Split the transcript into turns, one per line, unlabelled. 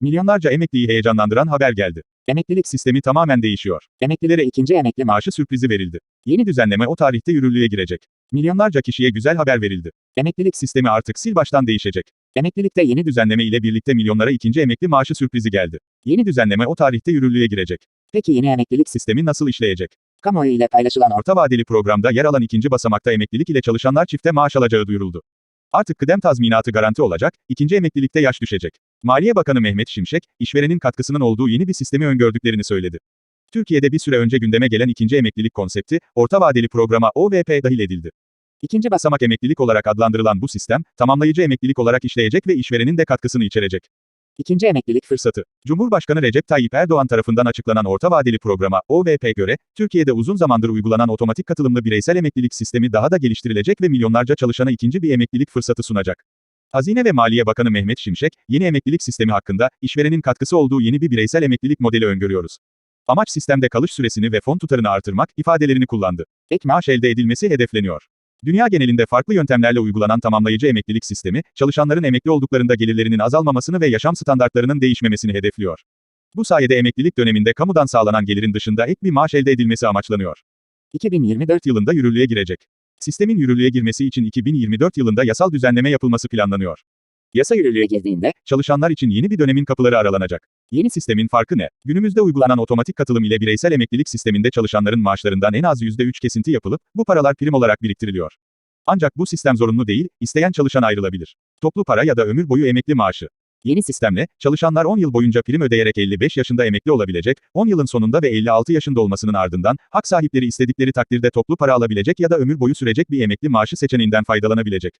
Milyonlarca emekliyi heyecanlandıran haber geldi. Emeklilik sistemi tamamen değişiyor. Emeklilere ikinci emekli maaşı sürprizi verildi. Yeni düzenleme o tarihte yürürlüğe girecek. Milyonlarca kişiye güzel haber verildi. Emeklilik sistemi artık sil baştan değişecek. Emeklilikte yeni düzenleme ile birlikte milyonlara ikinci emekli maaşı sürprizi geldi. Yeni düzenleme o tarihte yürürlüğe girecek.
Peki yeni emeklilik
Sistemi nasıl işleyecek?
kamuoyu ile paylaşılan orta
vadeli programda yer alan ikinci basamakta emeklilik ile çalışanlar çifte maaş alacağı duyuruldu. Artık kıdem tazminatı garanti olacak, ikinci emeklilikte yaş düşecek. Maliye Bakanı Mehmet Şimşek, işverenin katkısının olduğu yeni bir sistemi öngördüklerini söyledi. Türkiye'de bir süre önce gündeme gelen ikinci emeklilik konsepti, orta vadeli programa OVP dahil edildi. İkinci basamak emeklilik olarak adlandırılan bu sistem, tamamlayıcı emeklilik olarak işleyecek ve işverenin de katkısını içerecek.
ikinci emeklilik
Fırsatı. Cumhurbaşkanı Recep Tayyip Erdoğan tarafından açıklanan orta vadeli programa OVP göre, Türkiye'de uzun zamandır uygulanan otomatik katılımlı bireysel emeklilik sistemi daha da geliştirilecek ve milyonlarca çalışana ikinci bir emeklilik fırsatı sunacak. Hazine ve Maliye Bakanı Mehmet Şimşek, yeni emeklilik sistemi hakkında, işverenin katkısı olduğu yeni bir bireysel emeklilik modeli öngörüyoruz. Amaç sistemde kalış süresini ve fon tutarını artırmak, ifadelerini kullandı. Ek maaş elde edilmesi hedefleniyor. Dünya genelinde farklı yöntemlerle uygulanan tamamlayıcı emeklilik sistemi, çalışanların emekli olduklarında gelirlerinin azalmamasını ve yaşam standartlarının değişmemesini hedefliyor. Bu sayede emeklilik döneminde kamudan sağlanan gelirin dışında ek bir maaş elde edilmesi amaçlanıyor.
2024
4 yılında yürürlüğe girecek. Sistemin yürürlüğe girmesi için 2024 yılında yasal düzenleme yapılması planlanıyor. Yasa yürürlüğe girdiğinde, çalışanlar için yeni bir dönemin kapıları aralanacak. Yeni sistemin farkı ne? Günümüzde uygulanan otomatik katılım ile bireysel emeklilik sisteminde çalışanların maaşlarından en az %3 kesinti yapılıp, bu paralar prim olarak biriktiriliyor. Ancak bu sistem zorunlu değil, isteyen çalışan ayrılabilir. Toplu para ya da ömür boyu emekli maaşı. Yeni sistemle, çalışanlar 10 yıl boyunca prim ödeyerek 55 yaşında emekli olabilecek, 10 yılın sonunda ve 56 yaşında olmasının ardından, hak sahipleri istedikleri takdirde toplu para alabilecek ya da ömür boyu sürecek bir emekli maaşı seçeneğinden faydalanabilecek.